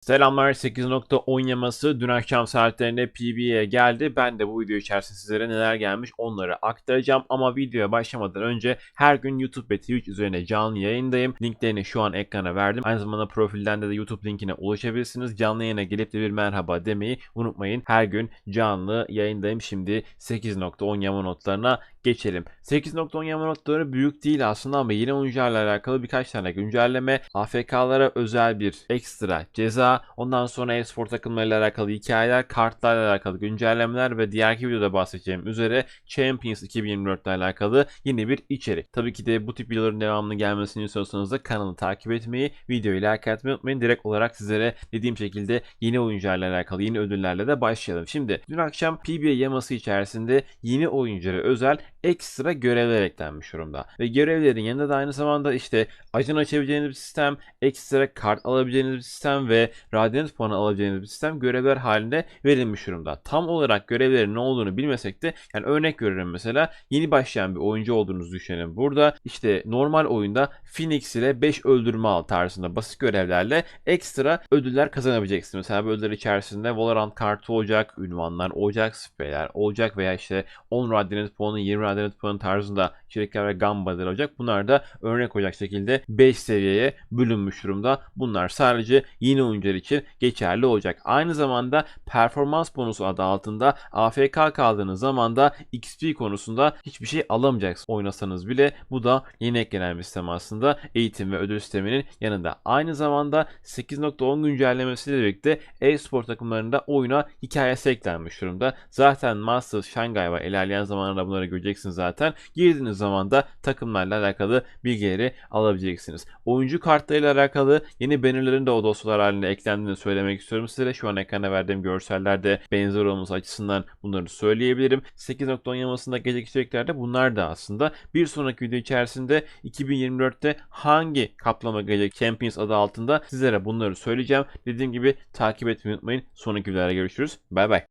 Selamlar 8.10 yaması dün akşam saatlerinde PB'ye geldi. Ben de bu video içerisinde sizlere neler gelmiş onları aktaracağım. Ama videoya başlamadan önce her gün YouTube ve Twitch üzerine canlı yayındayım. Linklerini şu an ekrana verdim. Aynı zamanda profilden de, de YouTube linkine ulaşabilirsiniz. Canlı yayına gelip de bir merhaba demeyi unutmayın. Her gün canlı yayındayım. Şimdi 8.10 yama notlarına geçelim. 8.10 yama notları büyük değil aslında ama yeni oyuncularla alakalı birkaç tane güncelleme, AFK'lara özel bir ekstra ceza, ondan sonra e-spor takımlarıyla alakalı hikayeler, kartlarla alakalı güncellemeler ve diğerki videoda bahsedeceğim üzere Champions 2024 ile alakalı yeni bir içerik. Tabii ki de bu tip videoların devamlı gelmesini istiyorsanız da kanalı takip etmeyi, videoyu like atmayı unutmayın. Direkt olarak sizlere dediğim şekilde yeni oyuncularla alakalı yeni ödüllerle de başlayalım. Şimdi dün akşam PBA yaması içerisinde yeni oyunculara özel ekstra görevler eklenmiş durumda. Ve görevlerin yanında da aynı zamanda işte ajan açabileceğiniz bir sistem, ekstra kart alabileceğiniz bir sistem ve radyant puanı alabileceğiniz bir sistem görevler halinde verilmiş durumda. Tam olarak görevlerin ne olduğunu bilmesek de yani örnek veriyorum mesela yeni başlayan bir oyuncu olduğunuzu düşünelim. Burada işte normal oyunda Phoenix ile 5 öldürme al tarzında basit görevlerle ekstra ödüller kazanabileceksiniz. Mesela bu ödüller içerisinde Valorant kartı olacak, ünvanlar olacak, spreyler olacak veya işte 10 radyant puanı, 20 radyant puanı tarzında içerikler ve gambalar olacak. Bunlar da örnek olacak şekilde 5 seviyeye bölünmüş durumda. Bunlar sadece yeni oyuncular için geçerli olacak. Aynı zamanda performans bonusu adı altında AFK kaldığınız zaman da XP konusunda hiçbir şey alamayacaksınız oynasanız bile. Bu da yeni eklenen bir sistem aslında eğitim ve ödül sisteminin yanında. Aynı zamanda 8.10 güncellemesiyle birlikte e-spor takımlarında oyuna hikayesi eklenmiş durumda. Zaten Masters, Shanghai ve ilerleyen zamanlarda bunları göreceksiniz zaten. Girdiğiniz zaman da takımlarla alakalı bilgileri alabileceksiniz. Oyuncu kartlarıyla alakalı yeni bannerların da o dosyalar halinde eklendiğini söylemek istiyorum size. Şu an ekrana verdiğim görsellerde benzer olması açısından bunları söyleyebilirim. 8.10 yamasında gelecek içeriklerde bunlar da aslında. Bir sonraki video içerisinde 2024'te hangi kaplama gelecek Champions adı altında sizlere bunları söyleyeceğim. Dediğim gibi takip etmeyi unutmayın. Sonraki videolarda görüşürüz. Bay bay.